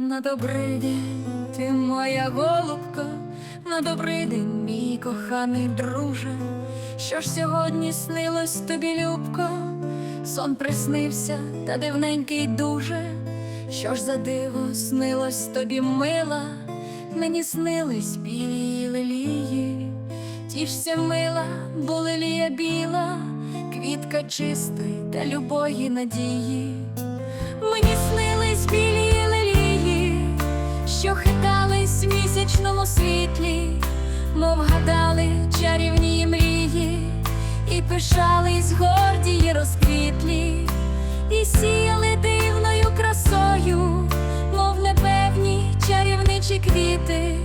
На добрий день, ти моя голубка, на добрий день, мій коханий друже. Що ж сьогодні снилось тобі, любко? Сон приснився та дивненький дуже. Що ж за диво снилось тобі мила? Мені снились білі лилії, тішся мила, бо лилія біла, квітка чистої та любої надії. Світлі, мов гадали чарівні мрії, і пишались гордії розквітлі, і сіяли дивною красою, мов непевні чарівничі квіти,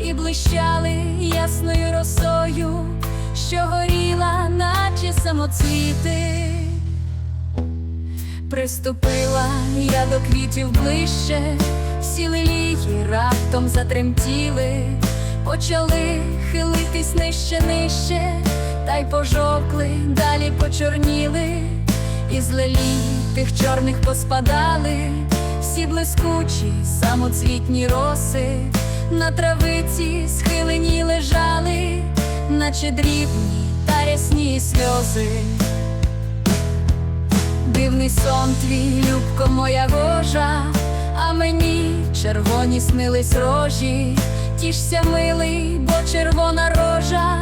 і блищали ясною росою, що горіла, наче самоцвіти. Приступила я до квітів ближче, всі лілії раптом затремтіли, почали хилитись нижче, нижче, та й пожовкли, далі почорніли, і з лилій тих чорних поспадали, всі блискучі, самоцвітні роси, на травиці схилені лежали, наче дрібні та рясні сльози. Дивний сон твій, любко моя гожа, а мені червоні снились рожі, тішся милий, бо червона рожа,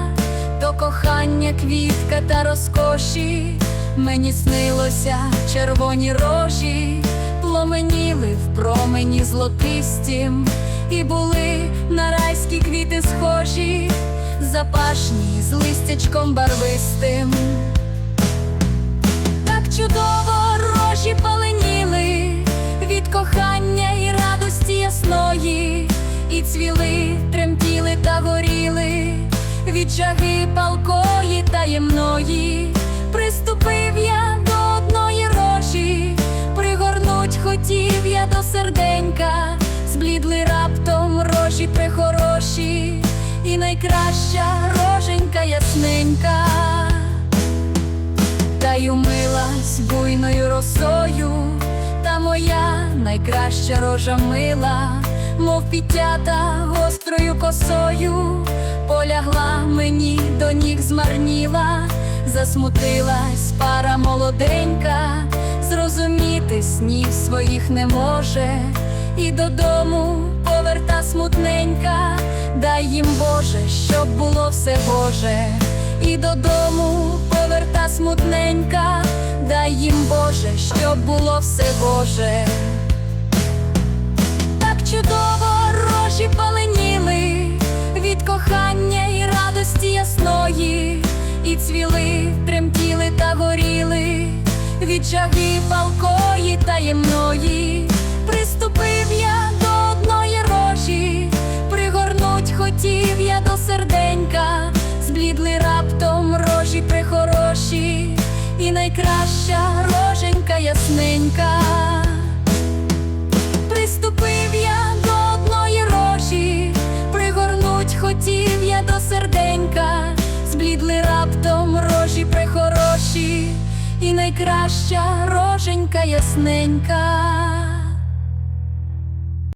то кохання, квітка та розкоші, мені снилося червоні рожі, пломеніли в промені злотистім, і були на райські квіти схожі, запашні з листячком барвистим. Від жаги палкої таємної. Приступив я до одної рожі, пригорнуть хотів я до серденька, зблідли раптом рожі прихороші, і найкраща роженька ясненька. Та й умилась буйною росою, та моя найкраща рожа мила, мов підтята гострою косою, полягла мені до ніг змарніла, засмутилась пара молоденька, зрозуміти снів своїх не може, і додому поверта смутненька, дай їм Боже, щоб було все Боже, і додому поверта смутненька, дай їм Боже, щоб було все Боже. Так чудово рожі паленіли від палкої таємної. Приступив я до одної рожі, пригорнуть хотів я до серденька, зблідли раптом рожі прихороші, і найкраща роженька ясненька. Приступив найкраща роженька ясненька.